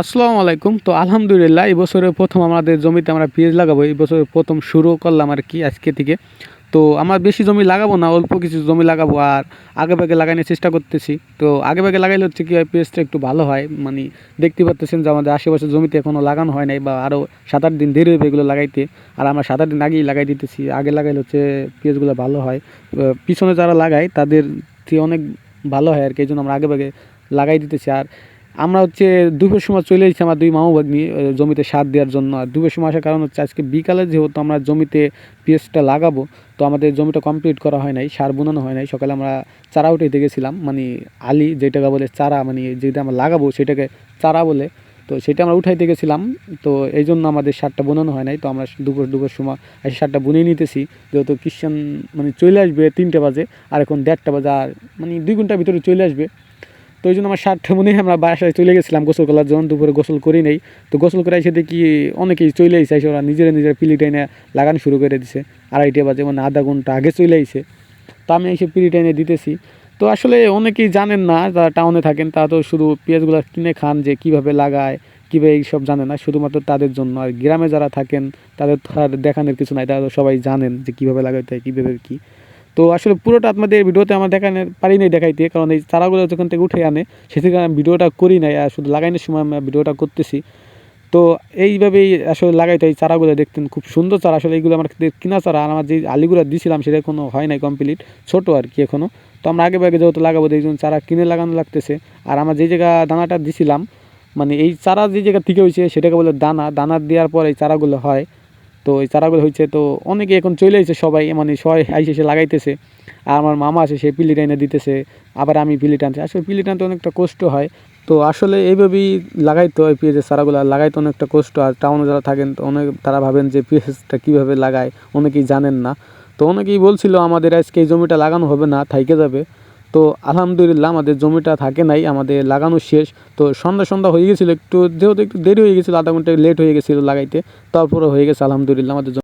আসসালামু আলাইকুম। তো আলহামদুলিল্লাহ, এই বছরে প্রথম আমাদের জমিতে আমরা পেঁয়াজ লাগাবো। এই বছরে প্রথম শুরু করলাম আর কি আজকে থেকে। তো আমার বেশি জমি লাগাবো না, অল্প কিছু জমি লাগাবো আর আগে ভাগে লাগানোর চেষ্টা করতেছি। তো আগে ভাগে লাগাইলে হচ্ছে কি হয়, পেঁয়াজটা একটু ভালো হয়। মানে দেখতে পাচ্ছেন যে আমাদের আশেপাশে জমিতে এখনও লাগানো হয় নাই বা আরও সাত আট দিন দেরি হবে এগুলো লাগাইতে। আর আমরা সাত আট দিন আগেই লাগাই দিতেছি। আগে লাগাইলে হচ্ছে পেঁয়াজগুলো ভালো হয়। পিছনে যারা লাগায় তাদের অনেক ভালো হয় আর কি। এই জন্য আমরা আগে ভাগে লাগাই দিতেছি। আর আমরা হচ্ছে দুপুর সময় চলে এসেছি আমার দুই মামু ভাগ্নি জমিতে সার দেওয়ার জন্য। আর দুপুর সময় আসার কারণ হচ্ছে আজকে বিকালে যেহেতু আমরা জমিতে পেঁয়াজটা লাগাবো, তো আমাদের জমিটা কমপ্লিট করা হয় নাই, সার বোনানো হয় নাই। সকালে আমরা চারা উঠাইতে গেছিলাম মানে আলি যেটাকে বলে চারা মানে যেটা আমরা লাগাবো সেটাকে চারা বলে। তো সেটা আমরা উঠাইতে গেছিলাম, তো এই জন্য আমাদের সারটা বোনানো হয় নাই। তো আমরা দুপুর দুপুর সময় এসে সারটা বুনিয়ে নিতেছি। যেহেতু খ্রিস্টান মানে চলে আসবে তিনটে বাজে, আর এখন দেড়টা বাজে, আর মানে দুই ঘণ্টার ভিতরে চলে আসবে। তো ওই জন্য আমার সারটা মনে আমরা বাসায় চলে গেছিলাম গোসল করার জন্য, দুপুরে গোসল করি নেই। তো গোসল করে এসে দেখি অনেকেই চলে এসে এসে ওরা নিজেরা নিজের পিলি টাইনে লাগানো শুরু করে দিছে। আড়াইটে বাজে মানে আধা ঘণ্টা আগে চলে আইছে। তো আমি এসে পিলি টাইনে দিতেছি। তো আসলে অনেকেই জানেন না, যারা টাউনে থাকেন, তারা তো শুধু পেঁয়াজগুলো কিনে খান যে কীভাবে লাগায়, কীভাবে এইসব জানে না। শুধুমাত্র তাদের জন্য। আর গ্রামে যারা থাকেন, তাদের আর দেখানোর কিছু নাই, তারা তো সবাই জানেন যে কীভাবে লাগাইতে হয়, কীভাবে কী। তো আসলে পুরোটা আপনাদের ভিডিওতে আমার দেখানোর পারি নাই দেখাইতে, কারণ এই চারাগুলো যখন থেকে উঠে আনে সে থেকে আমি ভিডিওটা করি নাই, আর শুধু লাগানোর সময় আমি ভিডিওটা করতেছি। তো এইভাবেই আসলে লাগাইতে এই চারাগুলো, দেখতেন খুব সুন্দর চারা। আসলে এইগুলো আমার কিনা চারা, আর আমার যে আলিগুলো দিয়েছিলাম সেটা কোনো হয় নাই কমপ্লিট ছোটো আর কি এখনও তো আমরা আগে ভাগে যেহেতু লাগাবো এই জন্য চারা কিনে লাগানো লাগতেছে। আর আমার যে জায়গা দানাটা দিছিলাম মানে এই চারা যে জায়গা থেকে হয়েছে, সেটাকে বলে দানা। দানা দেওয়ার পর এই চারাগুলো হয়। তো এই চারাগুলো হয়েছে তো অনেকে এখন চলে এসেছে সবাই মানে সবাই আইসে এসে লাগাইতেছে। আর আমার মামা আছে, সে পিলি টাইনে দিতেছে, আবার আমি পিলি টানছি। আসলে পিলি টানতে অনেকটা কষ্ট হয়। তো আসলে এইভাবেই লাগাইতে হয় পেঁয়াজের চারাগুলো, লাগাইতে অনেকটা কষ্ট। আর টাউনে যারা থাকেন, তো অনেক তারা ভাবেন যে পেঁয়াজটা কীভাবে লাগায়, অনেকেই জানেন না। তো অনেকেই বলছিল, আমাদের আজকে এই জমিটা লাগানো হবে না, থাইকে যাবে। তো আলহামদুলিল্লাহ আমাদের জমিটা থাকে নাই, আমাদের লাগানো শেষ। তো সন্ধ্যা সন্ধ্যা হয়ে গেছিল, একটু যেহেতু একটু দেরি হয়ে গেছিল, আধা ঘণ্টা লেট হয়ে গেছিল লাগাইতে তারপরে হয়ে গেছে আলহামদুলিল্লাহ আমাদের